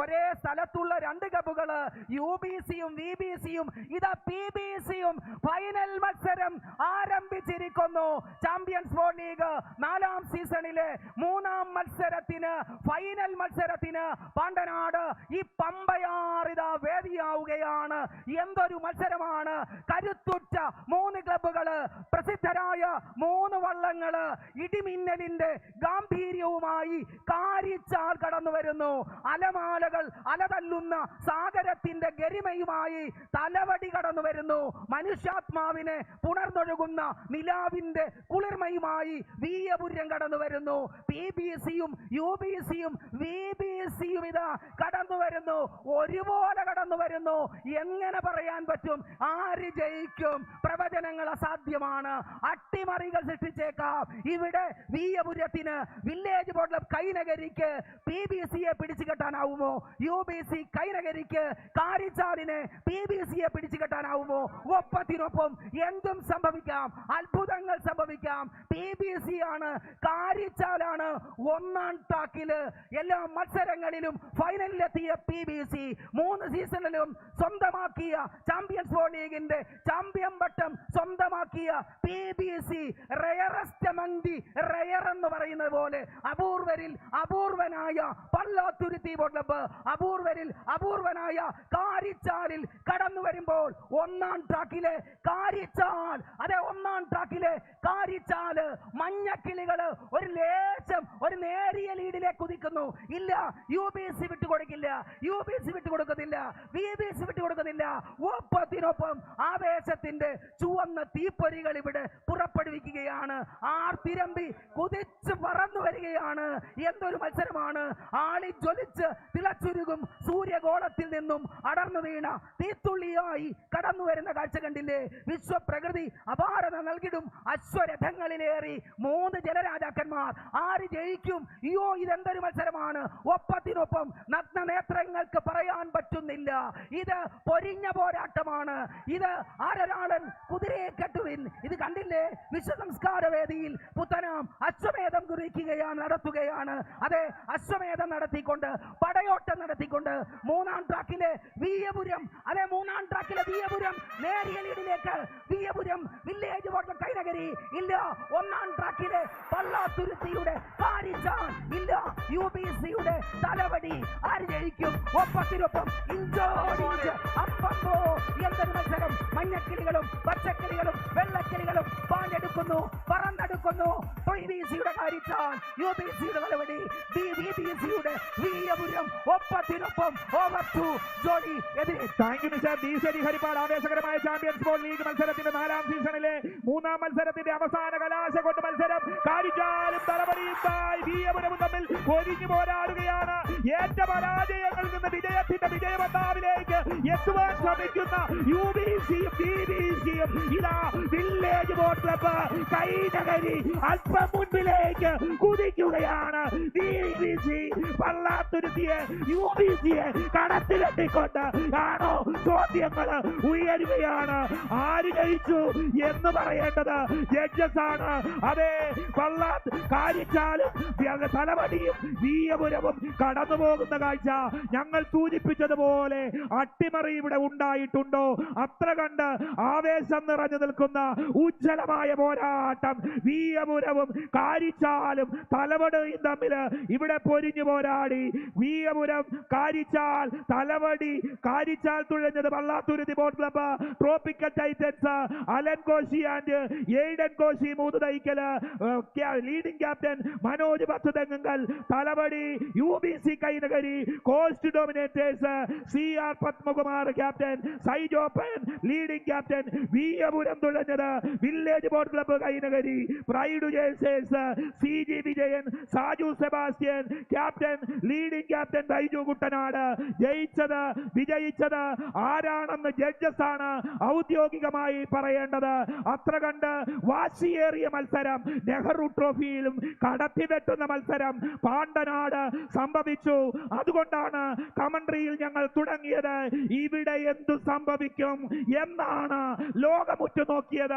ഒരേ സ്ഥലത്തുള്ള രണ്ട് ക്ലബുകൾ യു ബി സിയും വി ബി സിയും ഇതാ പി ബി സിയും ഫൈനൽ മത്സരം ആരംഭിച്ചിരിക്കുന്നു. ചാമ്പ്യൻസ് ഫോർ ലീഗ് നാലാം സീസണിലെ മൂന്നാം മത്സരത്തിന് ഫൈനൽ മത്സരത്തിന് പാണ്ടനാട് ഈ പമ്പയാറിത വേദിയാവുകയാണ്. എന്തൊരു മത്സരമാണ്. കരുത്തുറ്റ മൂന്ന് ക്ലബുകൾ പ്രസിദ്ധരായ മൂന്ന് വള്ളങ്ങൾ ഇടിമിന്നലിന്റെ ഗാംഭീര്യവുമായി കാരിച്ചാൽ കടന്നു വരുന്നു അലമാലകൾ അലതല്ലുന്ന സാഗരത്തിന്റെ ഗരിമയുമായി തലവടി കടന്നു വരുന്നു. മനുഷ്യാത്മാവിനെ പുണർന്നൊഴുകുന്ന നിലാവിന്റെ കുളിർമയുമായി വീയപുര്യം കടന്നു വരുന്നു. പി ബി സിയും യു ബി സിയും വി ബി സിയും ഇതാ കടന്നു വരുന്നു. ഒരുപോലെ കടന്നു വരുന്നു. എങ്ങനെ പറയാൻ പറ്റും? ആര് ജയിക്കും? പ്രവചനങ്ങൾ അസാധ്യമാണ്. അട്ടിമറികൾ സൃഷ്ടിച്ചേക്കാം. ഇവിടെ വീയപുരത്തിന് വില്ലേജ് ബോർഡ് കൈനഗരിക്ക് പി ബി സിയെ പിടിച്ചു കെട്ടാനാവുമോ? യു ബി സി കൈനകരിക്ക് കാരിച്ചാടിനെ പി ബി സിയെ പിടിച്ചു കെട്ടാനാവുമോ ഒപ്പത്തിനൊപ്പം എന്തും സംഭവിക്കാം. അത്ഭുതങ്ങൾ സംഭവിക്കാം. പി ബി സി ആണ് കാരിച്ചാലാണ് ഒന്നാം താക്കിൽ എല്ലാ മത്സരങ്ങളിലും ഫൈനലിലെത്തിയ പി ബി സി മൂന്ന് സീസണിലും സ്വന്തമാക്കിയ ചാമ്പ്യൻസ് ലീഗിന്റെ ചാമ്പ്യൻ വട്ടം സ്വന്തമാക്കിയ പി ബി സി റയറസ്റ്റ് മന്തി റയർ എന്ന് പറയുന്നത് പോലെ അപൂർവരിൽ അപൂർവനായ പള്ളാത്തുരുത്തി ബോട്ട് അപൂർവരിൽ അപൂർവനായ കാരിച്ചാലിൽ കടന്നു വരുമ്പോൾ ഒന്നാം ട്രാക്കിലെ കാരിച്ചാൽ അതെ ഒന്നാം ട്രാക്കിലെ കാരിച്ചാൽ മഞ്ഞക്കിളികൾ ഒരു ലേശം ഒരു നേരിയ ലീഡിലേക്ക് കുതിക്കുന്നു. ഇല്ല യു ബി സി വിട്ടുകൊടുക്കില്ല. യു ബി സി വിട്ടുകൊടുക്കുന്നില്ല. വി ബി സി വിട്ടുകൊടുക്കുന്നില്ല. ഒപ്പത്തിനൊപ്പം ആവേശത്തിന്റെ ചുവന്ന തീപ്പൊരികൾ ഇവിടെ പുറപ്പെടുവിക്കുകയാണ്. ആർ തിരമ്പി കുതിച്ച് പറന്നു വരികയാണ്. എന്തൊരു മത്സരമാണ്. ആളി ജ്വലിച്ച് തിളച്ചുരുകും സൂര്യഗോളത്തിൽ നിന്നും അടർന്നു വീണ തീത്തുള്ളിയായി കടന്നു വരുന്ന കാഴ്ച കണ്ടില്ലേ? വിശ്വപ്രകൃതി അപാരത നൽകിടും. അശ്വരഥങ്ങളിലേറി മൂന്ന് ജലരാജാക്കന്മാർ ആര് ജയിക്കും അയ്യോ ഇതെന്തൊരു മത്സരമാണ്? ഒപ്പത്തിനൊപ്പം നഗ്ന നേത്രങ്ങൾക്ക് പറയാൻ പറ്റുന്നില്ല. ഇത് പൊരിഞ്ഞ പോരാട്ടമാണ്. ഇത് ആരൊരാളൻ കുതിരയെ കെട്ടുവിൻ. ഇത് കണ്ടില്ലേ? വിശ്വസംസ്കാര വേദിയിൽ പുത്തനാം അശ്വമേധം കുറിക്കുകയാണ് നടത്തുകയാണ്. അതെ അശ്വമേധം നടത്തിക്കൊണ്ട് പടയോട്ടം നടത്തിക്കൊണ്ട് മൂന്നാം ട്രാക്കിലെ വീയപുരം അതെ മൂന്നാം ട്രാക്കിലെ വീയപുരം നേരിയ ലീഡിലേക്ക് വീയപുരം വില്ലേജ് ബോർഡ് കൈനഗരി ഇല്ല. ഒന്നാം ട്രാക്കിലെ പള്ളാത്തുരുത്തിയുടെ കാരിച്ചാൻ ഇല്ല യു ബി സിയുടെ തലവടി ആര് ജയിക്കും ഒപ്പത്തിനൊപ്പം ഇഞ്ചോടിഞ്ച്. അപ്പപ്പോ എന്തൊരു മത്സരം? മഞ്ഞക്കിളികളും പച്ചക്കിളികളും വെള്ളക്കിളികളും പാഞ്ഞെടുക്കുന്നു. സിയുടെ കാരിച്ചാൻ യു ബി സിയുടെ നിലവടി ബി ബി സിയുടെ വീരപുരം ഒപ്പത്തിനൊപ്പം ഓവർ ടു ജോഡി എതിരെ താങ്ക് യു നിഷാദ് ഡീസരി ഹരിപ്പാട് ആവേശകരമായ ചാമ്പ്യൻസ് ബോൾ ലീഗ് മത്സരത്തിന്റെ നാലാം സീസണിലെ മൂന്നാം മത്സരത്തിന്റെ അവസാന കലാശ കൊണ്ട് മത്സരം. കാരിച്ചാലും തലവടിയുമായി വീരപുരവും തമ്മിൽ കൊരിഞ്ഞു പോരാടുകയാണ്. ഏറ്റ പരാജയങ്ങളിൽ നിന്ന് വിജയത്തിന്റെ വിജയപത്താവിലേക്ക് എത്തുവാൻ ശ്രമിക്കുന്ന യു ബി സിയും ബി ബി സിയും ഇതാ വില്ലേജ് ബോട്ട് ക്ലബ്ബ് കൈനകരി അല്പം മുൻപിലേക്ക് കുതിക്കുകയാണ്. ബി ബി സി പള്ളാത്തുരുത്തിയെ യു ബി സിയെ കടത്തിലെത്തിക്കൊണ്ട് ആണോ ചോദ്യങ്ങൾ ഉയരുകയാണ്. ആര് ജയിച്ചു എന്ന് പറയേണ്ടത് ജഡ്ജസ് ആണ്. അതെ പള്ളാത്ത് കാരിച്ചാലും തലവടിയും വീയപുരവും കടന്നു പോകുന്ന കാഴ്ച ഞങ്ങൾ സൂചിപ്പിച്ചതുപോലെ അട്ടിമറി ഇവിടെ ഉണ്ടായിട്ടുണ്ടോ അത്ര കണ്ട് ആവേശം നിറഞ്ഞു നിൽക്കുന്ന ഉജ്ജ്വലമായ പോരാട്ടം വീയപുരവും കാരിച്ചാലും തലവടയും തമ്മിൽ ഇവിടെ പൊരിഞ്ഞു പോരാടി. Veeyapuram Karichal Thalavady Karichal തുഴഞ്ഞത് Vallathuruthi boat club tropical titans Alan Koshy and Aidan Koshy മൂന്ന് തൈക്കൽ ലീഡിംഗ് ക്യാപ്റ്റൻ മനോജ് പത്ത് Thengumkal Thalavadi U B C Kainakary coast dominators C R Padmakumar captain Saijoppan leading captain Veeyapuram തുഴഞ്ഞത്. Village boat club Kainakary pride ജേഴ്സേഴ്സ് C G Vijayan Saju Sebastian captain leading captain Baiju Kuttanad. ജയിച്ചത് വിജയിച്ചത് ആരാണെന്ന് judges ആണ് ഔദ്യോഗികമായി പറയേണ്ടത്. അത്ര കണ്ട് വാശിയേറിയ മത്സരം. നെഹ്റു ട്രോഫിയിലും കടത്തിവെട്ടുന്ന മത്സരം പാണ്ടനാട് സംഭവിച്ചു. അതുകൊണ്ടാണ് കമൻട്രിയിൽ ഞങ്ങൾ തുടങ്ങിയത്. ഇവിടെ എന്തു സംഭവിക്കും. എന്നാണ് ലോകമുറ്റു നോക്കിയത്